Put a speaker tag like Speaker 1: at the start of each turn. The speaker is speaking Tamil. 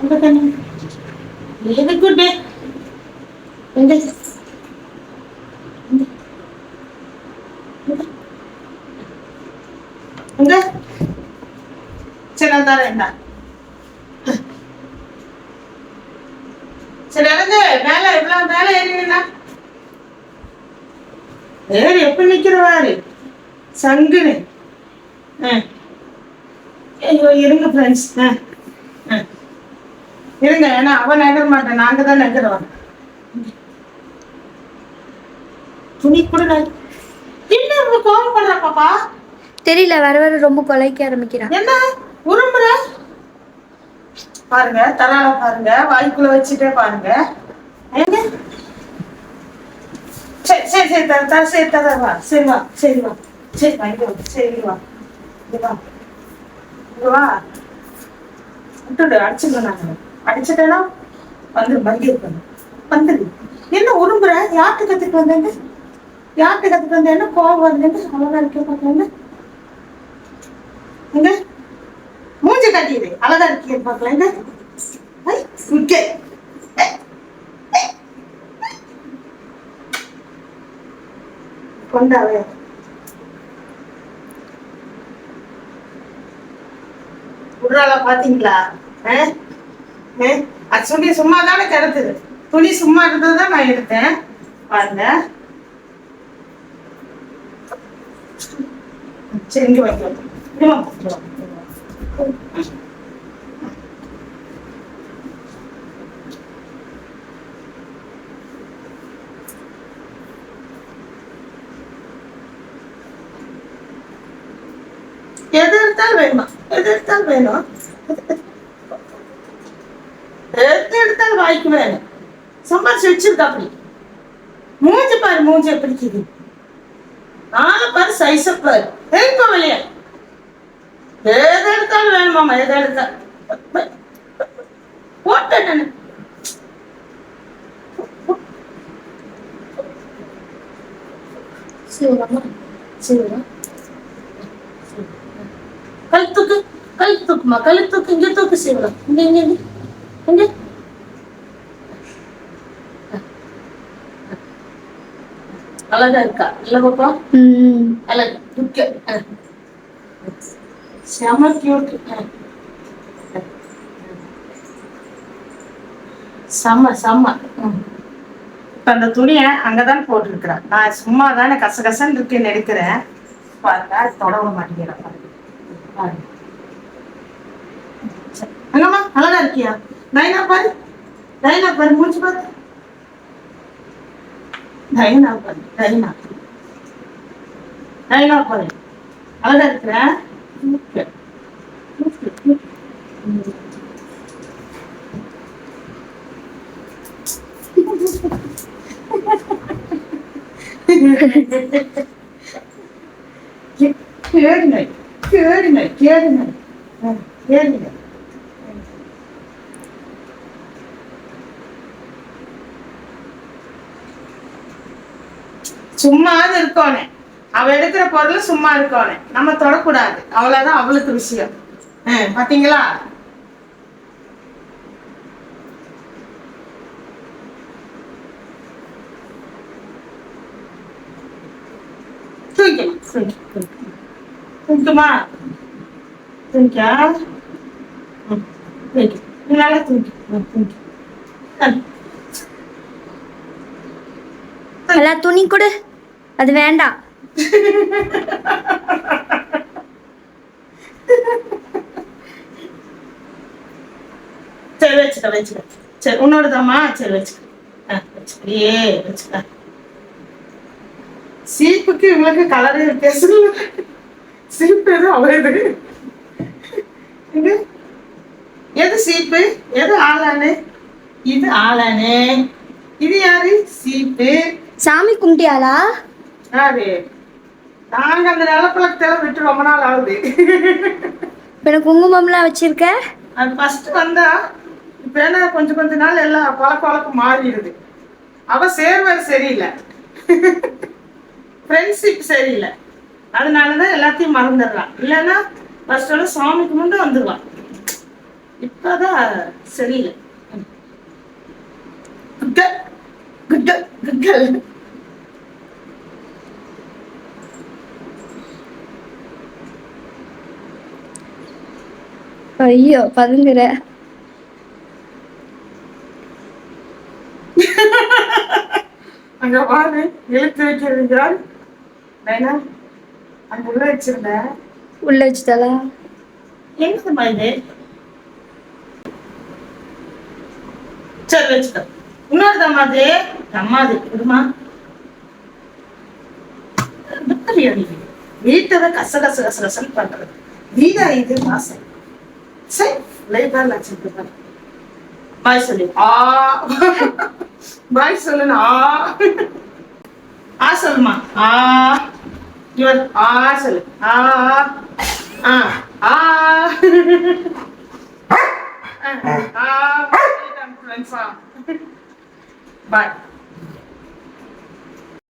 Speaker 1: அங்க வெரி குட் டே எங்க சரி நான் தரேன் இந்தா. சரி இறங்கு மேல இவ்வளவு மேல ஏறினா ஏறி எப்படி நிக்கிறவாரு சங்குனு. ஆ. ஐயோ இருங்க ஃப்ரெண்ட்ஸ் இருங்க ஏன்னா அவன் நகர மாட்டேன் நாங்க தான் நகருவோம். துணி கூட என்ன இவ்வளவு கோவப்படுற பாப்பா?
Speaker 2: தெரியல வர வர ரொம்ப கொலைக்க ஆரம்பிக்கிறான்.
Speaker 1: என்ன? உருமுற பாருங்க தலால பாருங்க வாய்க்குள்ள வச்சுட்டே பாருங்க? சரி சரி சரி தர தர சரி தர வா. சரி வா சரி வா. சரி வா இங்க சரி வா. இங்க வா. இங்க வா. விட்டுடு அடிச்சுக்கோ நாங்க. அடிச்சுட்டேன்னா வந்து பங்கி இருக்கணும் வந்துடு என்ன உரும்புற? யார்கிட்ட கத்துட்டு வந்தேன்னு? யார்கிட்ட கத்துட்டு வந்தேன்னு? கோவம் வருதுன்னு? அழகா இருக்க பார்க்கல எங்க? மூஞ்சி காட்டிடு. அழகா இருக்கீங்க பார்க்கலாம். கொண்டாவே. உருளால பாத்தீங்களா ஆஹ் ஆ? அது துணி சும்மா தானே கிடக்குது. துணி சும்மா இருந்தது தான் நான் எடுத்தேன். பாருங்க. சரி இங்க வைக்கலாம் எது எடுத்தாலும் வேணுமா? எது எடுத்தாலும் வேணும்? எது எடுத்தாலும் வாய்க்கு வேணும் சம்பாரிச்சு வச்சிருக்கா அப்படி மூஞ்சி பாரு மூஞ்சி எப்படி இருக்குது. ஆளை பாரு சைஸ பாரு. எங்க வெளியே எது எடுத்தாலும் வேணுமாமா எது எடுத்தா போட்டேன் நானு. சிவராமா சிவரா. கை தூக்கு கை தூக்குமா கை தூக்கு இங்க தூக்கு சிவரா. இங்க இங்க. அழகா இருக்கா? இல்ல பாப்பா? அழகு துக்க செம கியூட் செம்ம செம்ம. இப்ப அந்த துணியை அங்கதான் போட்டிருக்கிறேன். நான் சும்மா தானே கசகசன்னு இருக்குன்னு எடுக்கிறேன் பாருங்க தொட விட மாட்டேங்கிறேன் பாருங்க. அழகா இருக்கியா? நைனா பாரு நைனா பாரு மூச்சு பாரு நைனா பாரு நைனா நைனா பாரு அழகா இருக்கிற Okay. Okay. ம். கேளுங்க கேளுங்க கேளுங்க ஆ, கேளுங்க சும்மாவது இருக்கோனே. அவ எடுக்கிற பொருள் சும்மா இருக்கோனே நம்ம தொடக்கூடாது. அவ்வளவுதான் அவளுக்கு விஷயம். பாத்தீங்களா? தூக்கிக்கலாம் தூக்கி தூக்கி தூக்குமா? தூக்கியா? தூக்கி. நல்லா தூக்கி. தூக்கி. ஆ.
Speaker 2: துணி கொடு. அது வேண்டாம்
Speaker 1: சரி வச்சுக்க வச்சுக்க. சரி உன்னோடதாம்மா? சரி வச்சுக்க. ஆ வச்சுக்கிறியே வச்சுக்க. சீப்புக்கு இவங்களுக்கு கலரே சீப்பு எது? அவரது எது? சீப்பு எது ஆளானு? இது ஆளானு. இது யாரு? சீப்பு
Speaker 2: சாமி கும்பிட்டியாளா?
Speaker 1: நாங்க அந்த நிலப்பழக்கத்தெல்லாம் விட்டு ரொம்ப நாள் ஆகுது.
Speaker 2: இப்போ எனக்கு குங்குமம்லாம் வச்சிருக்க?
Speaker 1: அது ஃபர்ஸ்ட் வந்தா இப்ப என்ன கொஞ்சம் கொஞ்ச நாள் எல்லாம் பழக்க வழக்கம் மாறிடுது. அவ சேர்வர் சரியில்லை. ஃப்ரெண்ட்ஷிப் சரியில்லை. அதனாலதான் எல்லாத்தையும் மறந்துடுறான். இல்லைன்னா ஃபர்ஸ்ட் சாமிக்கு முன்னே வந்துடுவான் இப்பதான் சரியில்லை. குட் குட் குட்
Speaker 2: ஐயோ பதுங்குற.
Speaker 1: அங்க பாரு இழுத்து வைக்கிறார் நைனா அங்க உள்ள வச்சிருந்தேன்
Speaker 2: உள்ள வச்சுட்டாளா?
Speaker 1: என்னதுமா இது? சரி வச்சுக்கோ இன்னொரு அம்மாது அம்மாது விடுமா வீட்டை கச கச கச கசன்னு பண்றது. வீடா இது மாசம் சரி லைட்டா லட்சத்து பாய் சொல்லு ஆ பாய் சொல்லுன்னு ஆ ஆ சொல்லுமா ஆ இவர் ஆ சொல்லு ஆ ஆ ஆ ஆ ஆ பாய்